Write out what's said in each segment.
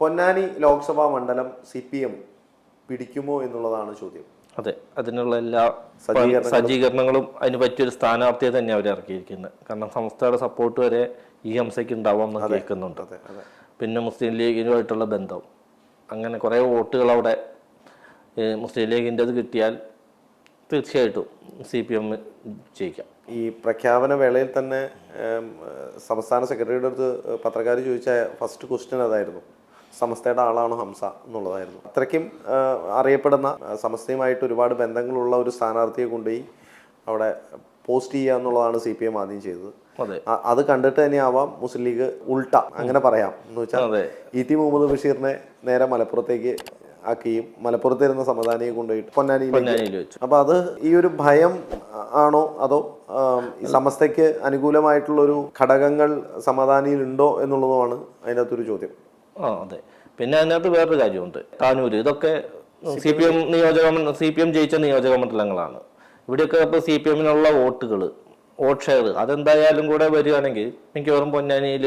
പൊന്നാനി ലോക്സഭാ മണ്ഡലം C P M പിടിക്കുമോ എന്നുള്ളതാണ് ചോദ്യം. അതെ അതിനുള്ള എല്ലാ സജ്ജീകരണങ്ങളും- അതിന് പറ്റിയൊരു സ്ഥാനാർത്ഥിയെ തന്നെ അവർ ഇറക്കിയിരിക്കുന്നത്. കാരണം സംസ്ഥയുടെ സപ്പോർട്ട് വരെ ഈ ഹംസയ്ക്ക് ഉണ്ടാവാം എന്ന് കേൾക്കുന്നുണ്ട്. പിന്നെ മുസ്ലിം ലീഗിനുമായിട്ടുള്ള ബന്ധം. അങ്ങനെ കുറേ വോട്ടുകൾ അവിടെ മുസ്ലിം ലീഗിന്റെ അത് കിട്ടിയാൽ തീർച്ചയായിട്ടും സി പി എം ജയിക്കാം. ഈ പ്രഖ്യാപന വേളയിൽ തന്നെ സംസ്ഥാന സെക്രട്ടറിയുടെ അടുത്ത് പത്രക്കാർ ചോദിച്ച ഫസ്റ്റ് ക്വസ്റ്റ്യൻ അതായിരുന്നു. സമസ്തയുടെ ആളാണ് ഹംസ എന്നുള്ളതായിരുന്നു. അത്രയ്ക്കും അറിയപ്പെടുന്ന സമസ്തയുമായിട്ട് ഒരുപാട് ബന്ധങ്ങളുള്ള ഒരു സ്ഥാനാർത്ഥിയെ കൊണ്ടുപോയി അവിടെ പോസ്റ്റ് ചെയ്യുക എന്നുള്ളതാണ് സി പി എം ആദ്യം ചെയ്തത്. അതെ. കണ്ടിട്ട് തന്നെ ആവാം മുസ്ലിം ലീഗ് ഉൾട്ട. അങ്ങനെ പറയാം. എന്ന് വെച്ചാൽ ഇ ടി മുഹമ്മദ് ബഷീറിനെ നേരെ മലപ്പുറത്തേക്ക് ആക്കുകയും മലപ്പുറത്തിരുന്ന സമാധാനിയെ കൊണ്ടുപോയിട്ട് പൊന്നാനിയിലേക്ക് വെച്ചു. അപ്പൊ അത് ഈ ഒരു ഭയം ആണോ അതോ സമസ്തയ്ക്ക് അനുകൂലമായിട്ടുള്ള ഒരു ഘടകങ്ങൾ സമാധാനിയിൽ ഉണ്ടോ എന്നുള്ളതുമാണ് അതിനകത്തൊരു ചോദ്യം. ആ അതെ. പിന്നെ അതിനകത്ത് വേറൊരു കാര്യമുണ്ട്. താനൂര് ഇതൊക്കെ സി പി എം നിയോജക സി പി എം ജയിച്ച നിയോജക മണ്ഡലങ്ങളാണ്. ഇവിടെയൊക്കെ ഇപ്പോൾ സി പി എമ്മിനുള്ള വോട്ടുകൾ വോട്ട് ഷെയർ അതെന്തായാലും കൂടെ വരികയാണെങ്കിൽ മിക്കവാറും പൊന്നാനിയിൽ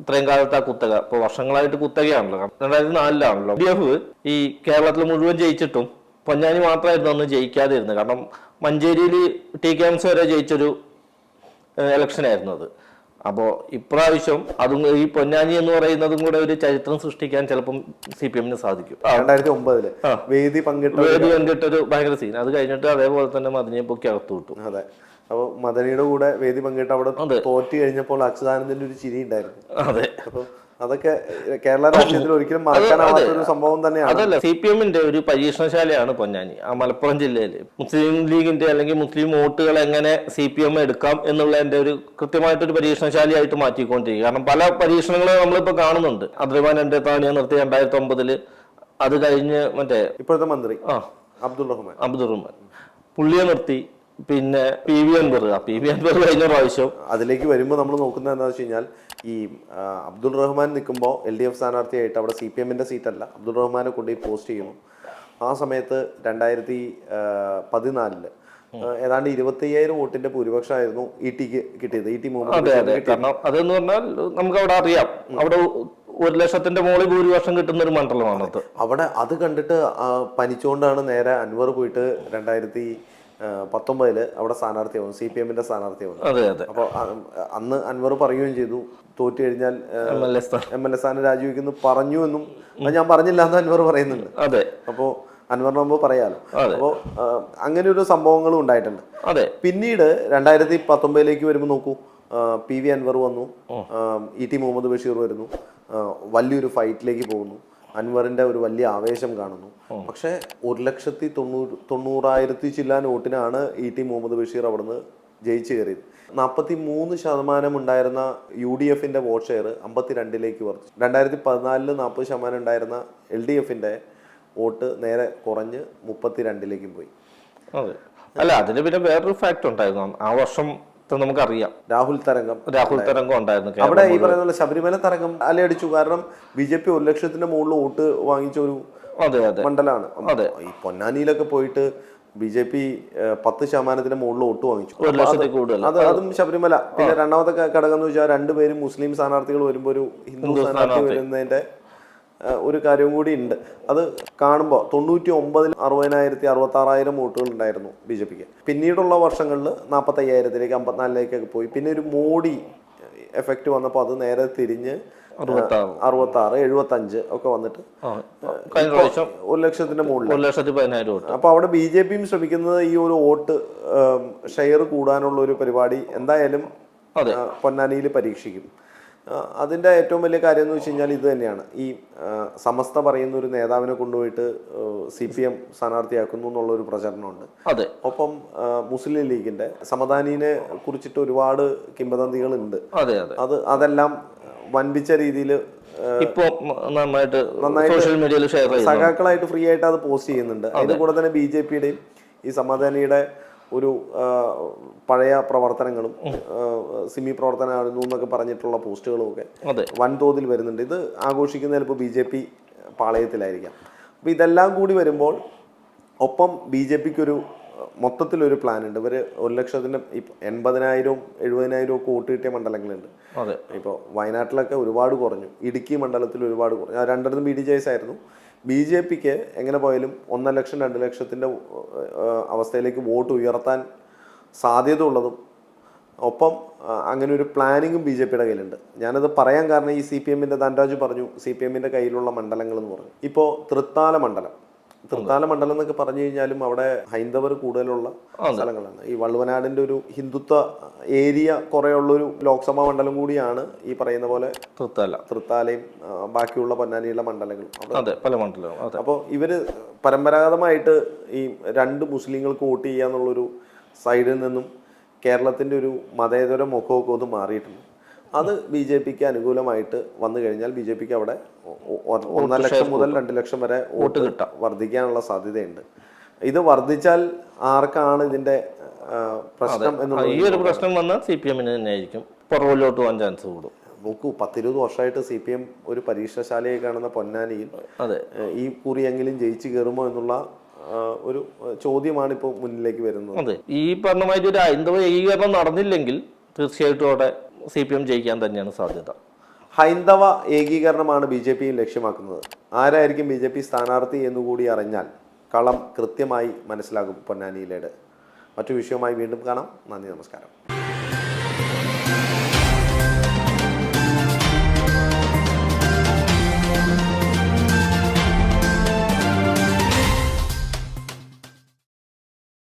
ഇത്രയും കാലത്ത് ആ കുത്തക ഇപ്പോൾ വർഷങ്ങളായിട്ട് കുത്തകയാണല്ലോ. രണ്ടായിരത്തി നാലിലാണല്ലോ. ഡി എഫ് ഈ കേരളത്തിൽ മുഴുവൻ ജയിച്ചിട്ടും പൊന്നാനി മാത്രമായിരുന്നു അന്ന് ജയിക്കാതിരുന്നത്. കാരണം മഞ്ചേരിയിൽ ടി കെ എംസ് വരെ ജയിച്ചൊരു ഇലക്ഷനായിരുന്നു അത്. അപ്പോൾ ഇപ്രാവശ്യം അതും ഈ പൊന്നാനി എന്ന് പറയുന്നതും കൂടെ ഒരു ചരിത്രം സൃഷ്ടിക്കാൻ ചിലപ്പം സി പി എമ്മിന് സാധിക്കും. രണ്ടായിരത്തി ഒമ്പതിൽ. വേദി പങ്കിട്ട വേദി പങ്കിട്ടൊരു ഭയങ്കര സീൻ അത് കഴിഞ്ഞിട്ട് അതേപോലെ തന്നെ മദനിയെ പൊക്കി അകത്തു വിട്ടു. അതെ. അപ്പൊ മദനിയുടെ കൂടെ വേദി പങ്കിട്ട് അവിടെ തോറ്റി കഴിഞ്ഞപ്പോൾ അച്യുതാനന്ദന്റെ ഒരു ചിരി ഉണ്ടായിരുന്നു. അതെ. അപ്പൊ അതൊക്കെ കേരള രാഷ്ട്രീയത്തിൽ ഒരിക്കലും മറക്കാനാവാത്ത ഒരു സംഭവം തന്നെയാണ്. അതല്ല സി പി എമ്മിന്റെ ഒരു പരീക്ഷണശാലയാണ് പൊന്നാനി ആ മലപ്പുറം ജില്ലയിൽ മുസ്ലിം ലീഗിന്റെ അല്ലെങ്കിൽ മുസ്ലിം വോട്ടുകൾ എങ്ങനെ സി പി എം എടുക്കാം എന്നുള്ളതിന്റെ ഒരു കൃത്യമായിട്ടൊരു പരീക്ഷണശാലയായിട്ട് മാറ്റിക്കൊണ്ടിരിക്കുക കാരണം പല പരീക്ഷണങ്ങളും നമ്മളിപ്പോ കാണുന്നുണ്ട്. അദ്രിമാൻ എന്റെ താനിയെ നിർത്തി രണ്ടായിരത്തി ഒമ്പതിൽ അത് കഴിഞ്ഞ് മറ്റേ ഇപ്പോഴത്തെ മന്ത്രി ആ. അബ്ദുൾ റഹ്മാൻ. അബ്ദുൾ റഹ്മാൻ. പുള്ളിയെ നിർത്തി പിന്നെ P V Anvar P V Anvar കഴിഞ്ഞ പ്രാവശ്യം. അതിലേക്ക് വരുമ്പോൾ നമ്മൾ നോക്കുന്നത് എന്താ വെച്ച് കഴിഞ്ഞാൽ ഈ അബ്ദുൾ റഹ്മാൻ നിൽക്കുമ്പോൾ എൽ ഡി എഫ് സ്ഥാനാർത്ഥിയായിട്ട് അവിടെ സി പി എമ്മിന്റെ സീറ്റല്ല അബ്ദുൾ റഹ്മാനെ കൊണ്ടുപോയി പോസ്റ്റ് ചെയ്യുന്നു. ആ സമയത്ത് രണ്ടായിരത്തി പതിനാലിൽ ഏതാണ്ട് ഇരുപത്തി അയ്യായിരം വോട്ടിന്റെ ഭൂരിപക്ഷമായിരുന്നു ഇ ടിക്ക് കിട്ടിയത്. ഇ ടി മുഹമ്മദ് കാരണം അതെന്ന് പറഞ്ഞാൽ നമുക്ക് അവിടെ അറിയാം. അവിടെ ഒരു ലക്ഷത്തിന്റെ മുകളിൽ ഭൂരിപക്ഷം കിട്ടുന്ന ഒരു മണ്ഡലമാണ് അവിടെ അത് കണ്ടിട്ട് പനിച്ചുകൊണ്ടാണ് നേരെ അൻവർ പോയിട്ട് രണ്ടായിരത്തി പത്തൊമ്പതിൽ അവിടെ സ്ഥാനാർത്ഥിയാവും സി പി എമ്മിന്റെ സ്ഥാനാർത്ഥിയാവും അപ്പോൾ അന്ന് അൻവർ പറയുകയും ചെയ്തു തോറ്റു കഴിഞ്ഞാൽ എം എൽ എ സ്ഥാനം. രാജിവെക്കുന്നു പറഞ്ഞു എന്നും. ഞാൻ പറഞ്ഞില്ല എന്ന് അൻവർ പറയുന്നുണ്ട്. അതെ. അപ്പോൾ അൻവറിന് മുമ്പ് പറയാലോ. അപ്പോ അപ്പോൾ അങ്ങനെ ഒരു സംഭവങ്ങളും ഉണ്ടായിട്ടുണ്ട്. അതെ. പിന്നീട് രണ്ടായിരത്തി പത്തൊമ്പതിലേക്ക് വരുമ്പോൾ നോക്കൂ പി വി അൻവർ വന്നു ഇ ടി മുഹമ്മദ് ബഷീർ വരുന്നു വലിയൊരു ഫൈറ്റിലേക്ക് പോകുന്നു. അൻവറിന്റെ ഒരു വലിയ ആവേശം കാണുന്നു. പക്ഷെ ഒരു ലക്ഷത്തി തൊണ്ണൂറ് തൊണ്ണൂറായിരത്തി ചില്ലാൻ വോട്ടിനാണ് ഇ ടി മുഹമ്മദ് ബഷീർ അവിടുന്ന് ജയിച്ചു കയറിയത്. നാൽപ്പത്തി മൂന്ന് ശതമാനം ഉണ്ടായിരുന്ന യു ഡി എഫിന്റെ വോട്ട് ഷെയർ അമ്പത്തിരണ്ടിലേക്ക് വർദ്ധിച്ചു രണ്ടായിരത്തി പതിനാലിൽ നാൽപ്പത് ശതമാനം ഉണ്ടായിരുന്ന എൽ ഡി എഫിന്റെ വോട്ട് നേരെ കുറഞ്ഞ് മുപ്പത്തിരണ്ടിലേക്കും പോയി. അതെ. അല്ല അതിന് പിന്നെ വേറൊരു ഫാക്ട് ഉണ്ടായിരുന്നു. ആ വർഷം നമുക്കറിയാം. രാഹുൽ തരംഗം രാഹുൽ തരംഗം ഉണ്ടായിരുന്നു അവിടെ ഈ പറയുന്ന പോലെ ശബരിമല തരംഗം അലയടിച്ചു. കാരണം ബി ജെ പി ഒരു ലക്ഷത്തിന്റെ മുകളിൽ വോട്ട് വാങ്ങിച്ച ഒരു മണ്ഡലമാണ്. അതെ. ഈ പൊന്നാനിയിലൊക്കെ പോയിട്ട് ബി ജെ പി പത്ത് ശതമാനത്തിന്റെ മുകളിൽ വോട്ട് വാങ്ങിച്ചു. അത് അതും ശബരിമല. പിന്നെ രണ്ടാമത്തെ ഘടകം എന്ന് വെച്ചാൽ രണ്ടുപേരും മുസ്ലിം സ്ഥാനാർത്ഥികൾ വരുമ്പോൾ ഒരു ഹിന്ദു സ്ഥാനാർത്ഥി. വരുന്നതിന്റെ ഒരു കാര്യം കൂടി ഉണ്ട്. അത് കാണുമ്പോൾ തൊണ്ണൂറ്റി ഒമ്പതിൽ അറുപതിനായിരത്തി അറുപത്തി ആറായിരം വോട്ടുകൾ ഉണ്ടായിരുന്നു ബി ജെ പിക്ക്. പിന്നീടുള്ള വർഷങ്ങളിൽ നാൽപ്പത്തി അയ്യായിരത്തിലേക്ക് അമ്പത്തിനാലിലേക്കൊക്കെ പോയി. പിന്നെ ഒരു മോഡി എഫക്റ്റ് വന്നപ്പോൾ അത് നേരെ തിരിഞ്ഞ് അറുപത്തി ആറ് അറുപത്തി എഴുപത്തി അഞ്ച് ഒക്കെ വന്നിട്ട് ഒരു ലക്ഷത്തിന്റെ മുകളിൽ ഒരു ലക്ഷത്തി പതിനായിരം വോട്ട്. അപ്പൊ അവിടെ ബി ജെ പിയും ശ്രമിക്കുന്നത് ഈ ഒരു വോട്ട് ഷെയർ കൂടാനുള്ള ഒരു പരിപാടി എന്തായാലും. പൊന്നാനിയിൽ പരീക്ഷിക്കും. ആ, അതിന്റെ ഏറ്റവും വലിയ കാര്യം എന്ന് വെച്ച് കഴിഞ്ഞാൽ ഇത് തന്നെയാണ്. ഈ സമസ്ത പറയുന്ന ഒരു നേതാവിനെ കൊണ്ടുപോയിട്ട് സി പി എം സ്ഥാനാർത്ഥിയാക്കുന്നു എന്നുള്ള ഒരു പ്രചരണമുണ്ട്. അതെ. ഒപ്പം മുസ്ലിം ലീഗിന്റെ സമദാനിനെ കുറിച്ചിട്ട് ഒരുപാട് കിംവദന്തികളുണ്ട്. അതെ അതെ. അത് അതെല്ലാം വൻപിച്ച രീതിയിൽ ഇപ്പോ നന്നായിട്ട് സോഷ്യൽ മീഡിയയിൽ സഖാക്കളായിട്ട് ഫ്രീ ആയിട്ട് അത് പോസ്റ്റ് ചെയ്യുന്നുണ്ട്. അതിന്റെ കൂടെ തന്നെ ബി ജെ പിയുടെയും ഈ സമാധാനിയുടെ ഒരു പഴയ പ്രവർത്തനങ്ങളും സിമി പ്രവർത്തനമായിരുന്നു എന്നൊക്കെ പറഞ്ഞിട്ടുള്ള പോസ്റ്റുകളും ഒക്കെ വൻതോതിൽ വരുന്നുണ്ട്. ഇത് ആഘോഷിക്കുന്ന ചിലപ്പോൾ ബി ജെ പി പാളയത്തിലായിരിക്കാം. അപ്പോൾ ഇതെല്ലാം കൂടി വരുമ്പോൾ ഒപ്പം ബി ജെ പിക്ക് ഒരു മൊത്തത്തിലൊരു പ്ലാൻ ഉണ്ട് ഇവർ ഒരു ലക്ഷത്തിന് എൺപതിനായിരവും എഴുപതിനായിരവും ഒക്കെ വോട്ട് കിട്ടിയ മണ്ഡലങ്ങളുണ്ട്. ഇപ്പോൾ വയനാട്ടിലൊക്കെ ഒരുപാട് കുറഞ്ഞു. ഇടുക്കി മണ്ഡലത്തിൽ ഒരുപാട് കുറഞ്ഞു. രണ്ടിടത്തും ബി ഡി ജെ എസ് ആയിരുന്നു. ബി ജെ പിക്ക് എങ്ങനെ പോയാലും ഒന്നര ലക്ഷം രണ്ട് ലക്ഷത്തിന്റെ അവസ്ഥയിലേക്ക് വോട്ട് ഉയർത്താൻ സാധ്യത ഉള്ളതും ഒപ്പം അങ്ങനെ ഒരു പ്ലാനിങ്ങും ബി ജെ പിയുടെ കയ്യിലുണ്ട്. ഞാനത് പറയാൻ കാരണം ഈ സി പി എമ്മിന്റെ ധനരാജ് പറഞ്ഞു സി പി എമ്മിന്റെ കയ്യിലുള്ള മണ്ഡലങ്ങൾ എന്ന് പറഞ്ഞു. ഇപ്പോൾ തൃത്താല മണ്ഡലം. തൃത്താല മണ്ഡലം എന്നൊക്കെ പറഞ്ഞു കഴിഞ്ഞാലും അവിടെ ഹൈന്ദവർ കൂടുതലുള്ള സ്ഥലങ്ങളാണ്. ഈ വള്ളുവനാടിന്റെ ഒരു ഹിന്ദുത്വ ഏരിയ കുറെയുള്ളൊരു ലോക്സഭാ മണ്ഡലം കൂടിയാണ് ഈ പറയുന്ന പോലെ തൃത്താല. തൃത്താലയും ബാക്കിയുള്ള പൊന്നാനിയുള്ള മണ്ഡലങ്ങളും. അതെ പല മണ്ഡലങ്ങളും അപ്പോൾ ഇവർ പരമ്പരാഗതമായിട്ട് ഈ രണ്ട് മുസ്ലിങ്ങൾക്ക് വോട്ട് ചെയ്യുക എന്നുള്ളൊരു സൈഡിൽ നിന്നും കേരളത്തിന്റെ ഒരു മതേതര മുഖമൊക്കെ ഒന്ന് മാറിയിട്ടുണ്ട്. അത് ബി ജെ പിക്ക് അനുകൂലമായിട്ട് വന്നു കഴിഞ്ഞാൽ ബി ജെ പിക്ക് അവിടെ ഒന്നര ലക്ഷം മുതൽ രണ്ട് ലക്ഷം വരെ വോട്ട് കിട്ടാം. വർദ്ധിക്കാനുള്ള സാധ്യതയുണ്ട്. ഇത് വർദ്ധിച്ചാൽ ആർക്കാണ് ഇതിന്റെ പ്രശ്നം എന്നുള്ളത് ഈ ഒരു പ്രശ്നം വന്നാൽ സി പി എമ്മിന് തന്നെ ആയിരിക്കും പുറകിലോട്ട് പോകാൻ ചാൻസ് കൂടും. നോക്കൂ പത്തിരുപത് വർഷമായിട്ട് സി പി എം ഒരു പരീക്ഷണശാലയെ കാണുന്ന പൊന്നാനിയിൽ അതെ. ഈ കുറിയെങ്കിലും ജയിച്ചു കയറുമോ എന്നുള്ള ഒരു ചോദ്യമാണ് ഇപ്പോൾ മുന്നിലേക്ക് വരുന്നത്. അതെ. ഈ പറഞ്ഞ മാതിരി ഒരു ഹൈന്ദവ ഏകീകരണം നടന്നില്ലെങ്കിൽ തീർച്ചയായിട്ടും അവിടെ സി പി എം ജയിക്കാൻ തന്നെയാണ് സാധ്യത. ഹൈന്ദവ ഏകീകരണമാണ് ബി ജെ പിയും ലക്ഷ്യമാക്കുന്നത്. ആരായിരിക്കും ബി ജെ പി സ്ഥാനാർത്ഥി എന്നുകൂടി അറിഞ്ഞാൽ കളം കൃത്യമായി മനസ്സിലാകും പൊന്നാനിയിലേട്. മറ്റു വിഷയവുമായി വീണ്ടും കാണാം. നന്ദി നമസ്കാരം.